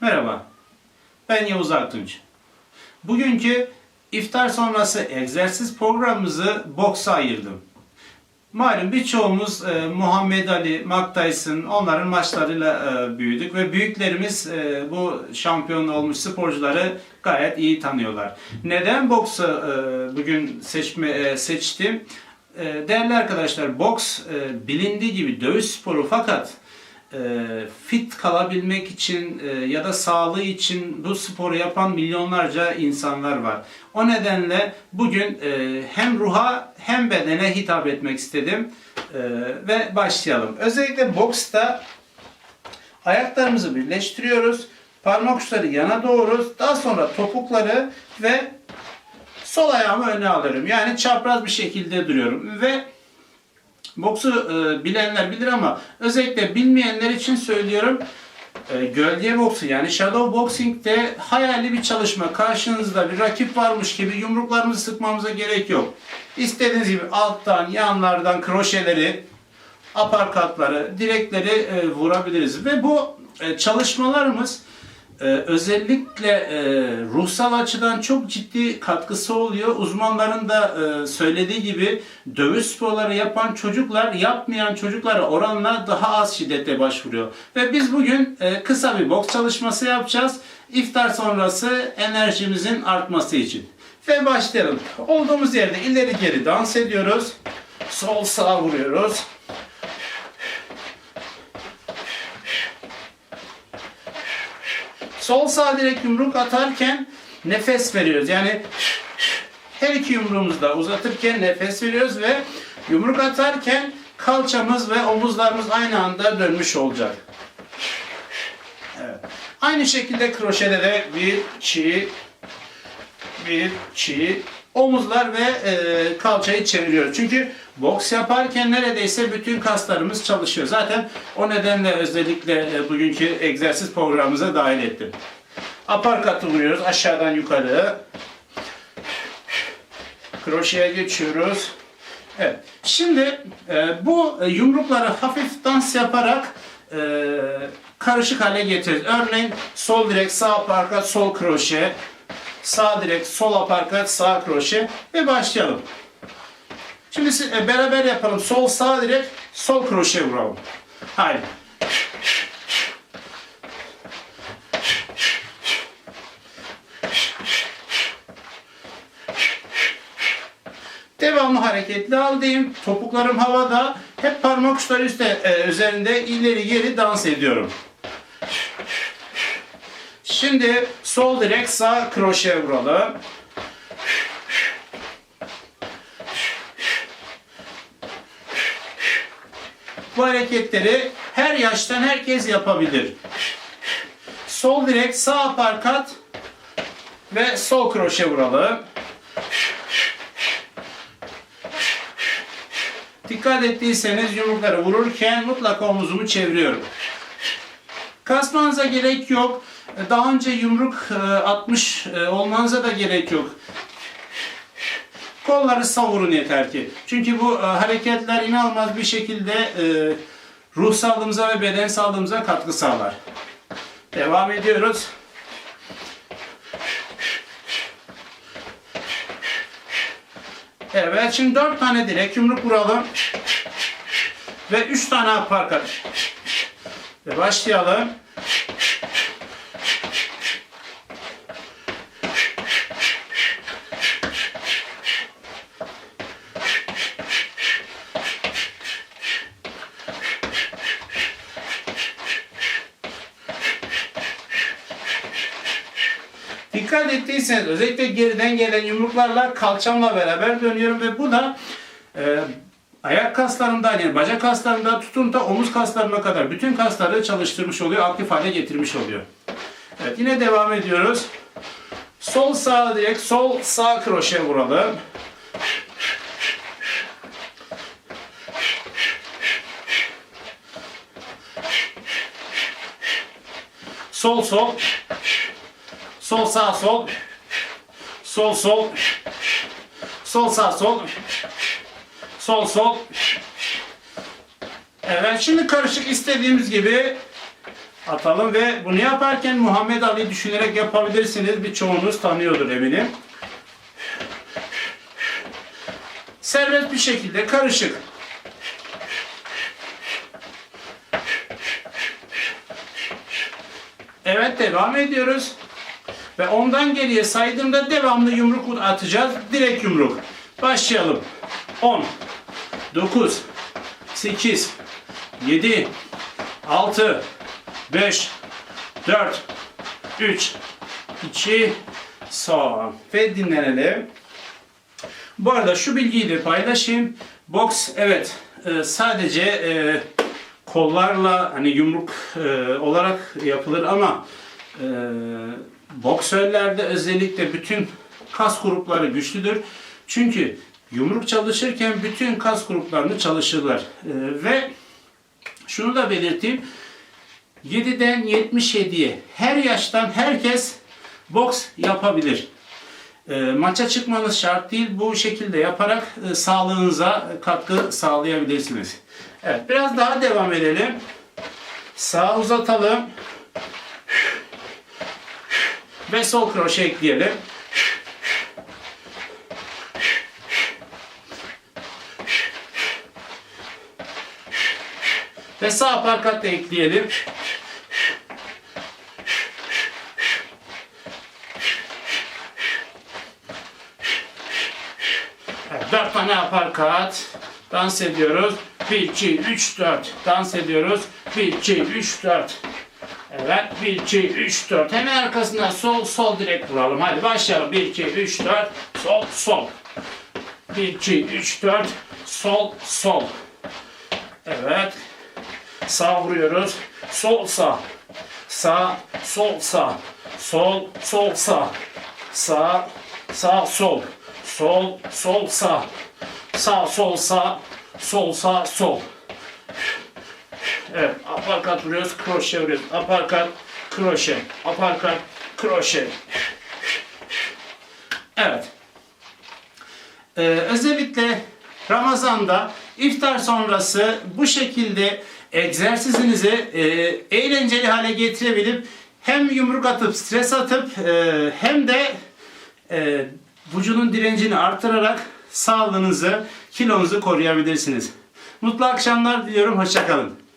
Merhaba, ben Yavuz Artunç. Bugünkü iftar sonrası egzersiz programımızı boksa ayırdım. Malum birçoğumuz e, Muhammed Ali, Mike Tyson onların maçlarıyla e, büyüdük ve büyüklerimiz e, bu şampiyon olmuş sporcuları gayet iyi tanıyorlar. Neden boksu e, bugün seçme e, seçtim? E, değerli arkadaşlar boks e, bilindiği gibi dövüş sporu fakat fit kalabilmek için e, ya da sağlığı için bu sporu yapan milyonlarca insanlar var. O nedenle bugün e, hem ruha hem bedene hitap etmek istedim E, ve başlayalım. Özellikle boksta ayaklarımızı birleştiriyoruz. Parmak uçları yana doğru, daha sonra topukları ve sol ayağımı öne alıyorum. Yani çapraz bir şekilde duruyorum ve Boksu e, bilenler bilir ama özellikle bilmeyenler için söylüyorum. E, gölge boksu yani shadow boxing'de hayali bir çalışma. Karşınızda bir rakip varmış gibi yumruklarımızı sıkmamıza gerek yok. İstediğiniz gibi alttan, yanlardan kroşeleri, aparkatları, direkleri e, vurabiliriz. Ve bu e, çalışmalarımız e, özellikle e, ruhsal açıdan çok ciddi katkısı oluyor. Uzmanların da e, söylediği gibi dövüş sporları yapan çocuklar yapmayan çocuklara oranla daha az şiddete başvuruyor. Ve biz bugün e, kısa bir boks çalışması yapacağız. İftar sonrası enerjimizin artması için. Ve başlayalım. Olduğumuz yerde ileri geri dans ediyoruz. Sol sağ vuruyoruz. Sol sağ direkt yumruk atarken nefes veriyoruz. Yani her iki yumruğumuzu da uzatırken nefes veriyoruz ve yumruk atarken kalçamız ve omuzlarımız aynı anda dönmüş olacak. Evet. Aynı şekilde kroşede de bir, iki, bir, iki, omuzlar ve e, kalçayı çeviriyoruz. Çünkü boks yaparken neredeyse bütün kaslarımız çalışıyor. Zaten o nedenle özellikle e, bugünkü egzersiz programımıza dahil ettim. Aparkatı vuruyoruz aşağıdan yukarı. Kroşeye geçiyoruz. Evet. Şimdi e, bu e, yumrukları hafif dans yaparak e, karışık hale getiririz. Örneğin sol direk, sağ aparkat, sol kroşe. Sağ direk, sol aparkat, sağ kroşe ve başlayalım. Şimdi e, beraber yapalım. Sol sağ direk, sol kroşe vuralım. Haydi. Devamlı hareketli aldayım. Topuklarım havada. Hep parmak uçları üstte, e, üzerinde ileri geri dans ediyorum. Şimdi sol direk sağ kroşe vuralım. Bu hareketleri her yaştan herkes yapabilir. Sol direk sağ aparkat ve sol kroşe vuralım. Dikkat ettiyseniz yumrukları vururken mutlaka omuzumu çeviriyorum. Kasmanıza gerek yok. Daha önce yumruk e, atmış e, olmanıza da gerek yok. Kolları savurun yeter ki. Çünkü bu e, hareketler inanılmaz bir şekilde e, ruh sağlığımıza ve beden sağlığımıza katkı sağlar. Devam ediyoruz. Evet şimdi dört tane direk yumruk vuralım. Ve üç tane aparkat. Ve başlayalım. Dikkat ettiyseniz özellikle geriden gelen yumruklarla kalçamla beraber dönüyorum ve bu da e, ayak kaslarından yani bacak kaslarından tutun da omuz kaslarına kadar bütün kasları çalıştırmış oluyor, aktif hale getirmiş oluyor. Evet yine devam ediyoruz. Sol sağ direkt sol sağ kroşe vuralım. Sol sol Sol sağ sol. Sol sol. Sol sağ sol. Sol sol. Evet şimdi karışık istediğimiz gibi atalım ve bunu yaparken Muhammed Ali düşünerek yapabilirsiniz. Birçoğunuz tanıyordur eminim. Serbest bir şekilde karışık. Evet devam ediyoruz. Ve ondan geriye saydığımda devamlı yumruk atacağız. Direkt yumruk. Başlayalım. 10 9 8 7 6 5 4 3 2 son ve dinlenelim. Bu arada şu bilgiyi de paylaşayım. Boks evet e, sadece e, kollarla hani yumruk e, olarak yapılır ama boksörlerde özellikle bütün kas grupları güçlüdür. Çünkü yumruk çalışırken bütün kas gruplarını çalışırlar. E, ve şunu da belirteyim. 7'den 77'ye her yaştan herkes boks yapabilir. E, maça çıkmanız şart değil. Bu şekilde yaparak e, sağlığınıza katkı sağlayabilirsiniz. Evet, biraz daha devam edelim. Sağ uzatalım. Ve sol kroşe ekleyelim. Ve sağ aparkat da ekleyelim. Dört tane aparkat. Dans ediyoruz. 1, 2, 3, 4. Dans ediyoruz. 1, 2, 3, 4. Evet. 1, 2, 3, 4. Hemen arkasından sol, sol direkt vuralım. Hadi başlayalım. 1, 2, 3, 4. Sol, sol. 1, 2, 3, 4. Sol, sol. Evet. Sağ vuruyoruz. Sol, sağ. Sağ, sol, sağ. Sol, sol, sağ. Sağ, sağ, sol. Sol, sol, sağ. Sağ, sol, sağ. Sol, sağ, sol. Evet, aparkat vuruyoruz, kroşe vuruyoruz. Aparkat, kroşe. Aparkat, kroşe. Evet. Ee, özellikle Ramazan'da iftar sonrası bu şekilde egzersizinizi e, eğlenceli hale getirebilip hem yumruk atıp stres atıp e, hem de e, vücudun direncini artırarak sağlığınızı, kilonuzu koruyabilirsiniz. Mutlu akşamlar diliyorum. Hoşçakalın.